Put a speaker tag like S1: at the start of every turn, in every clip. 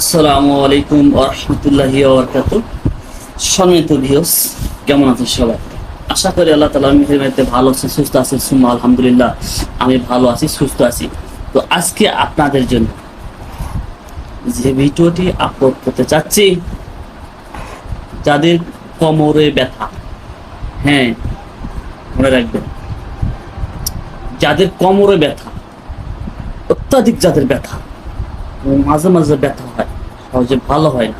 S1: আসসালামু আলাইকুম রহমতুল্লাহি ওবরকাত সম্মানিত ভিউস কেমন আছেন সবাই? আশা করি আল্লাহ তালা মেহরবানিতে ভালো আছেন, সুস্থ আছেন, সুম্মা আলহামদুলিল্লাহ, আমি ভালো আছি, সুস্থ আছি। তো আজকে আপনাদের জন্য যে ভিডিওটি আপলোড করতে চাচ্ছি, যাদের কোমরে ব্যথা হ্যাঁ মনে রাখবেন, যাদের কোমরে ব্যথা, অত্যাধিক যাদের ব্যথা মাঝে মাঝে ব্যথা হয়। সহজে ভালো হয় না।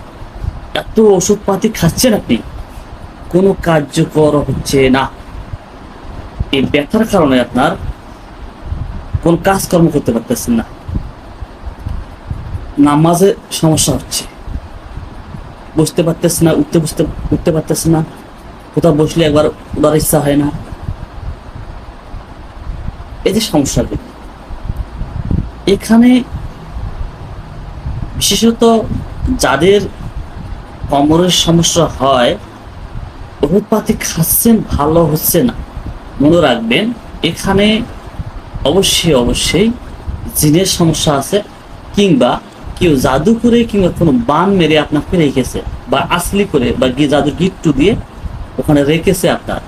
S1: এত ওষুধপাতি খাচ্ছেন আপনি? কোনো কার্যকর হচ্ছে না। এই ব্যথার কারণে আপনার কোন কাজকর্ম করতে পারতেছেন না। নামাজে সমস্যা হচ্ছে। বসতে পারতেছে না, উঠতে বসতে, উঠতে পারতেছে না। কোথাও বসলে একবার উঠার ইচ্ছা হয় না। এই যে সমস্যাগুলো এখানে বিশেষত যাদের কোমরের সমস্যা হয় ওষুধপাতি খাচ্ছেন ভালো হচ্ছে না। মনে রাখবেন, এখানে অবশ্যই অবশ্যই জিনের সমস্যা আছে, কিংবা কেউ জাদু করে কিংবা কোনো বান মেরে আপনাকে রেখেছে, বা আসলি করে, বা গিয়ে জাদু গিট্টু দিয়ে ওখানে রেখেছে আপনার,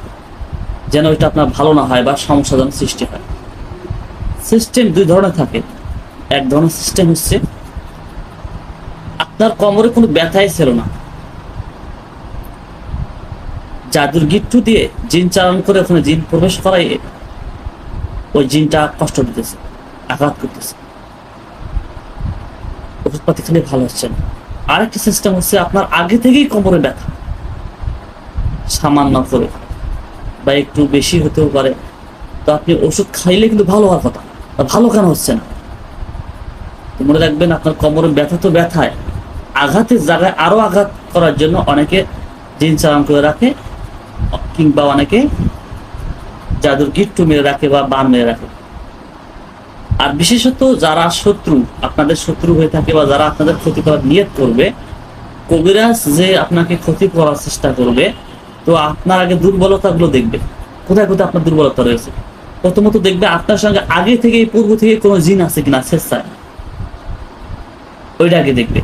S1: যেন ওইটা আপনার ভালো না হয় বা সমস্যা যেন সৃষ্টি হয়। সিস্টেম দুই ধরনের থাকে। এক ধরনের সিস্টেম হচ্ছে আপনার কোমরে কোনো ব্যথাই ছিল না। জাদুর গিট্টু দিয়ে জিন চালান করে ওখানে জিন প্রবেশ করাই ওই জিনটা কষ্ট দিতেছে, আঘাত করতেছে। ওষুধপাতি খেলে ভালো হচ্ছে না। আরেকটা সিস্টেম হচ্ছে আপনার আগে থেকেই কোমরে ব্যথা। সামান্য করে বা একটু বেশি হতেও পারে। তো আপনি ওষুধ খাইলে কিন্তু ভালো হওয়ার কথা ভালো কেন হচ্ছে না? মনে রাখবেন আপনার কোমরে ব্যথা তো ব্যথায়। আঘাতের জায়গায় আরও আঘাত করার জন্য অনেকে জিন চালান করে রাখে, কিংবা অনেকে জাদুর গিট্টু মেরে রাখে বা বান মেরে রাখে। আর বিশেষত যারা শত্রু, আপনাদের শত্রু হয়ে থাকে বা যারা আপনাদের ক্ষতি করার নিয়ত করবে, কবিরাজ যে আপনাকে ক্ষতি করার চেষ্টা করবে, তো আপনার আগে দুর্বলতাগুলো দেখবে। কোথায় কোথায় আপনার দুর্বলতা রয়েছে? প্রথমত দেখবে আপনার সঙ্গে আগে থেকে পূর্ব থেকে কোনো জিন আছে কিনা স্বেচ্ছায় ওইটা আগে দেখবে।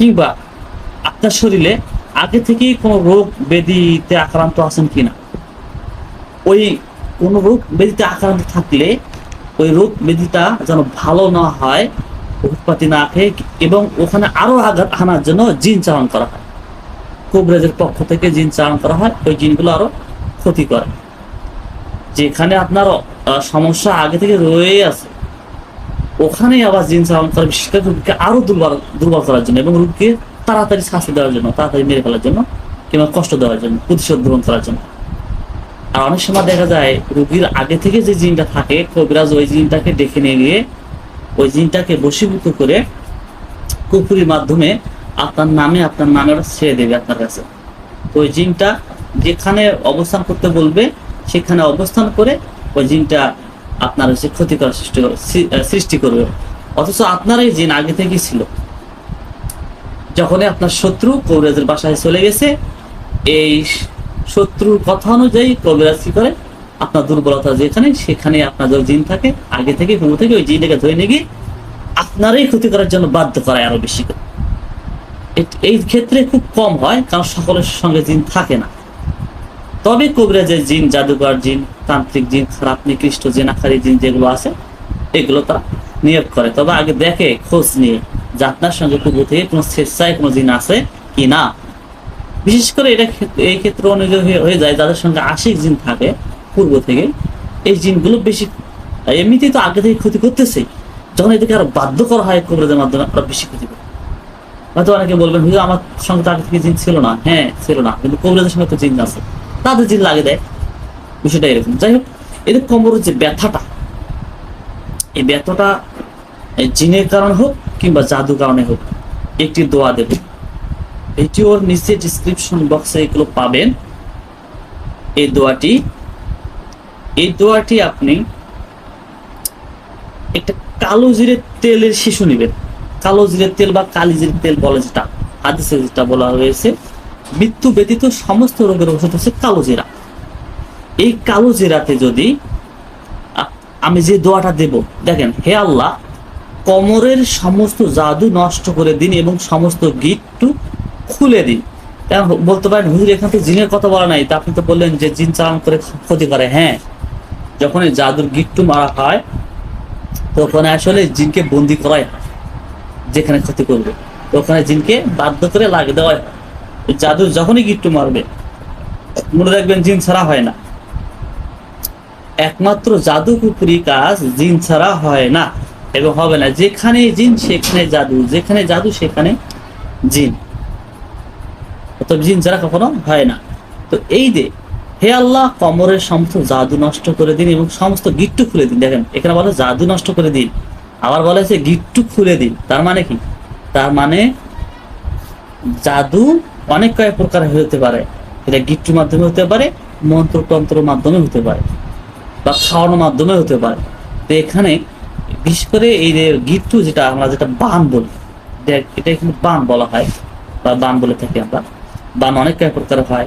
S1: কিংবা আপনার শরীরে আগে থেকেই কোনো রোগ ব্যাধিতে আক্রান্ত আছেন কিনা? ওই কোনো রোগ ব্যাধিতে আক্রান্ত থাকলে ওই রোগ ব্যাধিটা যেন ভালো না হয় ওষুধপাতি না খেয়ে এবং ওখানে আরও আঘাত আনার জন্য জিন চালান করা হয়। কবরেজের পক্ষ থেকে জিন চালান করা হয়, ওই জিনগুলো আরও ক্ষতি করে। যেখানে আপনার সমস্যা আগে থেকে রয়ে আছে। ওখানে আবার জিন চালান করে বিশেষ করে রোগীকে আরও দুর্বল দুর্বল করার জন্য এবং রোগীকে তাড়াতাড়ি শাস্তি দেওয়ার জন্য, তাড়াতাড়ি মেরে ফেলার জন্য কিংবা কষ্ট দেওয়ার জন্য, প্রতিশোধ গ্রহণ করার জন্য। আর অনেক সময় দেখা যায় রোগীর আগে থেকে যে জিনটা থাকে, কবিরাজ ওই জিনটাকে ডেকে নিয়ে গিয়ে ওই জিনটাকে বশীভূত করে কুকুরির মাধ্যমে আপনার নামে আপনার নামে ওটা ছেড়ে দেবে আপনার কাছে। তো ওই জিনটা যেখানে অবস্থান করতে বলবে, সেখানে অবস্থান করে ওই জিনটা আপনার হচ্ছে ক্ষতি করার সৃষ্টি সৃষ্টি করবে। অথচ আপনার এই জিন আগে থেকেই ছিল। যখনই আপনার শত্রু কবিরাজের বাসায় চলে গেছে, এই শত্রুর কথা অনুযায়ী কবিরাজ কি করে? আপনার দুর্বলতা যেখানে সেখানে আপনার যে জিন থাকে, আগে থেকে, পূর্ব থেকে ওই জিনটাকে ধরে নিয়ে গিয়ে আপনারই ক্ষতি করার জন্য বাধ্য করায় আরও বেশি করে। এই ক্ষেত্রে খুব কম হয়, কারণ সকলের সঙ্গে জিন থাকে না। তবে কবিরাজের জিন, জাদুকর জিন, তান্ত্রিক জিন খারাপ নিকৃষ্ট জেনাকারী জিন যেগুলো আছে, এগুলো তারা নিয়োগ করে। তবে আগে দেখে, খোঁজ নিয়ে, যে আপনার সঙ্গে পূর্ব থেকে কোনো স্বেচ্ছায় কোনো জিন আছে কি না। বিশেষ করে এটা এই ক্ষেত্রে অনুযায়ী হয়ে যায়, যাদের সঙ্গে আশিক জিন থাকে পূর্ব থেকে, এই জিনগুলো বেশি এমনিতেই তো আগে থেকে ক্ষতি করতেছে। যখন এদেরকে আরও বাধ্য করা হয় কবিরাজের মাধ্যমে, আরও বেশি ক্ষতি করে। হয়তো অনেকে বলবেন, হুজুর, আমার সঙ্গে তো আগে থেকে জিন ছিল না। হ্যাঁ ছিল না, কিন্তু কবিরাজের সঙ্গে তো জিন আছে। তাদের জিন লাগে দেয়, বিষয়টা এরকম। যাই হোক, এদের কোমরের যে ব্যথাটা, এই ব্যথাটা জিনের কারণে হোক কিংবা জাদু কারণে হোক, একটি দোয়া দেব। ভিডিওর নিচে ডিসক্রিপশন বক্সে এগুলো পাবেন। এই দোয়াটি এই দোয়াটি আপনি একটা কালো জিরের তেলের শিশু নেবেন। কালো জিরের তেল বা কালি জিরের তেল বলে যেটা, হাদিসে যেটা বলা হয়েছে। মৃত্যু ব্যতীত সমস্ত রোগের ওষুধ হচ্ছে কালো জিরা। এই কালো জিরাতে যদি আমি যে দোয়াটা দেব, দেখেন, হে আল্লাহ, কমরের সমস্ত জাদু নষ্ট করে দিন এবং সমস্ত গিট্টু খুলে দিন। বলতে পারেন, হুজুর এখান থেকে জিনের কথা বলা নাই, তা আপনি তো বললেন যে জিন চালান করে ক্ষতি করে। হ্যাঁ যখন এই জাদুর গিট্টু মারা হয়, তখন আসলে জিনকে বন্দি করাই যেখানে ক্ষতি করবে। ওখানে জিনকে বাধ্য করে লাগিয়ে দেওয়া হয়। জাদু যখনই গিট্টু মারবে, মনে রাখবেন জিন ছাড়া হয় না। একমাত্র জাদুকুপুরি কাজ, জিন ছাড়া হয় না। এবং হবে না, যেখানে জিন সেখানে জাদু, যেখানে জাদু সেখানে জিন। জিন ছাড়া কখনো হয় না। তো এই যে, হে আল্লাহ, কমরের সমস্ত জাদু নষ্ট করে দিন এবং সমস্ত গিট্টু খুলে দিন। দেখেন, এখানে বলে জাদু নষ্ট করে দিন। আবার বলে যে গিট্টু খুলে দিন। তার মানে কি? তার মানে জাদু অনেক কয়েক প্রকার হতে পারে। এটা গিট্টুর মাধ্যমে হতে পারে মন্ত্রতন্ত্রের মাধ্যমে হতে পারে, বা খাওয়ানোর মাধ্যমে হতে পারে। তো এখানে বিশেষ করে এই যে গিট্টু যেটা আমরা যেটা বান বলি, এটা এখানে বান বলা হয়, বা বান বলে থাকি আমরা। বান অনেক কয়েক প্রকার হয়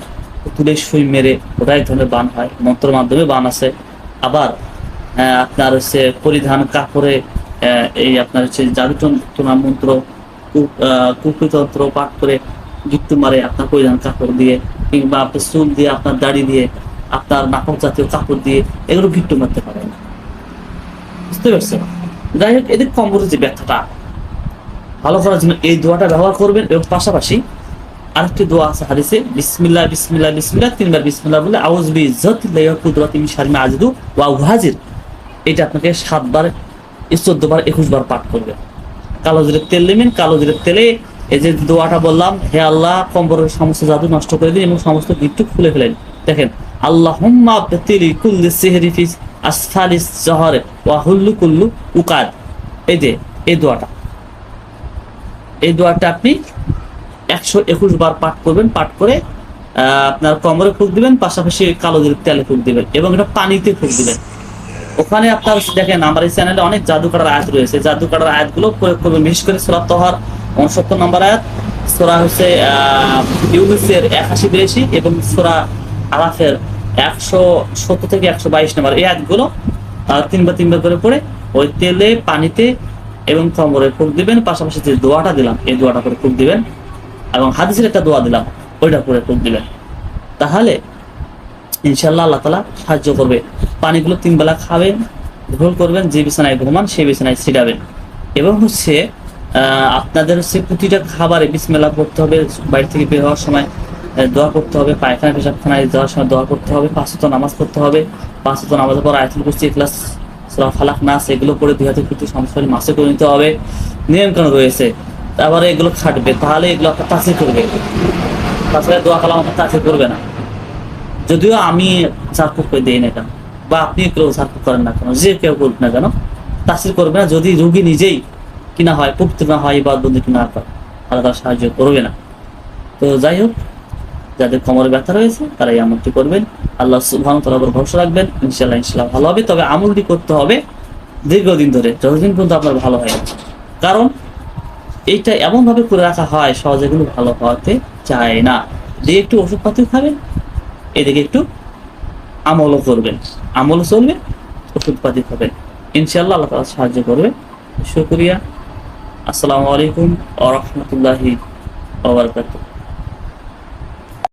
S1: তুলে সুই মেরে ওটাই ধরনের বান হয়, মন্ত্রের মাধ্যমে বান আছে। আবার আপনার হচ্ছে পরিধান কাপড়ে এই আপনার হচ্ছে জাদুটনা মন্ত্র কুকুতন্ত্র পাঠ করে গিট্টু মারে আপনার পরিধান কাপড় দিয়ে কিংবা আপনার চুল দিয়ে, আপনার দাড়ি দিয়ে, আপনার নাপক জাতীয় কাপড় দিয়ে এগুলো গিট্টু মারতে পারে না বুঝতে পারছেন? যাই হোক, এদের কম্বরের যে ব্যথাটা, ভালো করার জন্য এই দোয়াটা ব্যবহার করবেন এবং পাশাপাশি আরেকটি দোয়া আছে হাদিসে, বিসমিল্লাহ বিসমিল্লাহ বিসমিল্লাহ, তিনবার বিসমিল্লাহ বলে আউজ বি ইজ্জতিল্লাহি ওয়া কুদরাতি মিন শাররি মা আজিদু ওয়া উহাজির এটা আপনাকে সাতবার, চোদ্দবার একুশ বার পাঠ করবে কালো জিরের তেল নেবেন কালো জিরের তেলে এই যে দোয়াটা বললাম, হে আল্লাহ, কম্বরের সমস্ত জাদু নষ্ট করে দিন এবং সমস্ত গিট্টু খুলে ফেলেন। দেখেন আল্লাহ হুম্মা বেতিলি কুল্লি সিহরি ফিস আসফালিস জহরে ওয়া হুল্লু কুল্লু উকাদ। এই যে, এই দোয়াটা। এই দোয়াটা আপনি একশো একুশ বার পাঠ করবেন, পাঠ করে আপনার কোমরে ফুক দিবেন, পাশাপাশি কালো জিরের তেলে ফুক দিবেন এবং এটা পানিতে ফুক দিবেন। ওখানে আপনার দেখেন, আমার এই চ্যানেলে অনেক জাদু কাটার আয়াত রয়েছে। জাদু কাটার আয়াতগুলো প্রয়োগ করবেন বিশেষ করে সোরা তহার উনসত্তর নম্বর আয়াত, সোরা হচ্ছে ইউনুসের একাশি বিরাশি এবং সোরা আরাফের একশো সত্তর থেকে একশো বাইশ নম্বর। এই আয়াতগুলো তিনবার তিনবার করে পড়ে, ওই তেলে, পানিতে এবং কোমরে ফুক দিবেন, পাশাপাশি যে দোয়াটা দিলাম, এই দোয়াটা করে ফুক দিবেন এবং হাদিসের একটা দোয়া দিলাম, ওইটা করে ফুক দিবেন। তাহলে ইনশাল্লাহ আল্লাহ তালা সাহায্য করবে। পানিগুলো তিন বেলা খাবেন গোল করবেন, যে বিছানায় ঘুমান সেই বিছানায় ছিটাবেন। এবং হচ্ছে আপনাদের হচ্ছে প্রতিটা খাবারে বিসমেলা করতে হবে বাড়ি থেকে বের হওয়ার সময় দোয়া করতে হবে, পায়খানা, পেশাবখানায় যাওয়ার সময় দোয়া করতে হবে পাঁচশত নামাজ পড়তে হবে পাঁচশত নামাজের পর আয়তুল কুস্তি ক্লাস ফালাক, নাস, এগুলো করে দুই হাতে ফিরতে সমস্যা মাসে করে নিতে হবে। কেন রয়েছে। তারপরে এগুলো খাটবে, তাহলে এগুলো আপনার তাসির করবে। তাছাড়া দোয়া কালাম আপনার তাসির করবে না। যদিও আমি সার্কুক করে দিই না কেন, বা আপনি কেউ সার্কুক করেন না কেন, যে কেউ করুক না কেন, তাসির করবে না। যদি রুগী নিজেই কিনা হয় পবিত্র না হয়, বা বন্ধু না করে, তাহলে তারা সাহায্য করবে না। তো যাই হোক, যাদের কোমরে ব্যথা রয়েছে তারা এই আমলটি করবেন। আল্লাহ সুবহান তাআলার উপর ভরসা রাখবেন। ইনশাল্লাহ ইনশাল্লাহ ভালো হবে। তবে আমলটি করতে হবে দীর্ঘদিন ধরে, যতদিন পর্যন্ত আপনার ভালো হয় কারণ এইটা এমনভাবে করে রাখা হয়, সহজে এগুলো ভালো হওয়াতে চায় না। দিয়ে একটু ওষুধ পাতি খাবেন এদিকে একটু আমলও করবেন। আমল চলবে ওষুধপাতি হবে ইনশাল্লাহ আল্লাহ তালা সাহায্য করবে। শুক্রিয়া। আসসালামু আলাইকুম আ রহমতুল্লাহি